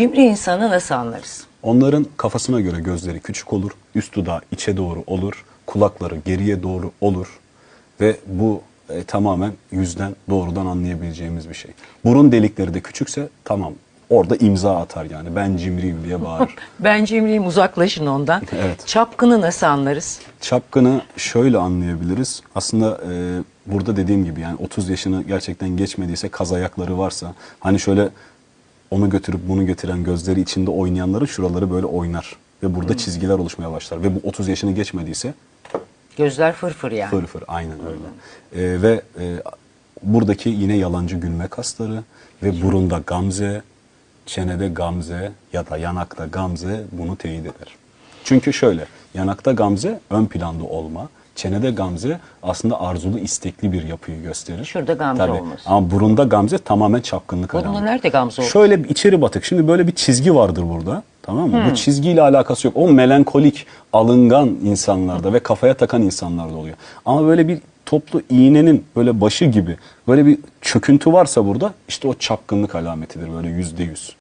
Cimri insanı nasıl anlarız? Onların kafasına göre gözleri küçük olur, üst dudağı içe doğru olur, kulakları geriye doğru olur ve bu e, tamamen yüzden doğrudan anlayabileceğimiz bir şey. Burun delikleri de küçükse tamam orada imza atar yani ben cimriyim diye bağırır. Ben cimriyim uzaklaşın ondan. Evet. Çapkını nasıl anlarız? Çapkını şöyle anlayabiliriz. Aslında e, burada dediğim gibi yani 30 yaşını gerçekten geçmediyse kaz ayakları varsa hani şöyle onu götürüp bunu getiren gözleri içinde oynayanların şuraları böyle oynar. Ve burada çizgiler oluşmaya başlar. Ve bu 30 yaşını geçmediyse Gözler fırfır yani. fır fır aynen öyle. E, ve e, buradaki yine yalancı gülme kasları ve burunda gamze, çenede gamze ya da yanakta gamze bunu teyit eder. Çünkü şöyle yanakta gamze ön planda olma, çenede gamze aslında arzulu istekli bir yapıyı gösterir. Şurada gamze olması. Ama burunda gamze tamamen çapkınlık Burunda alameti. nerede gamze olur? Şöyle bir içeri batık. Şimdi böyle bir çizgi vardır burada. Tamam mı? Bu çizgiyle alakası yok. O melankolik, alıngan insanlarda ve kafaya takan insanlarda oluyor. Ama böyle bir toplu iğnenin böyle başı gibi böyle bir çöküntü varsa burada işte o çapkınlık alametidir böyle yüzde yüz.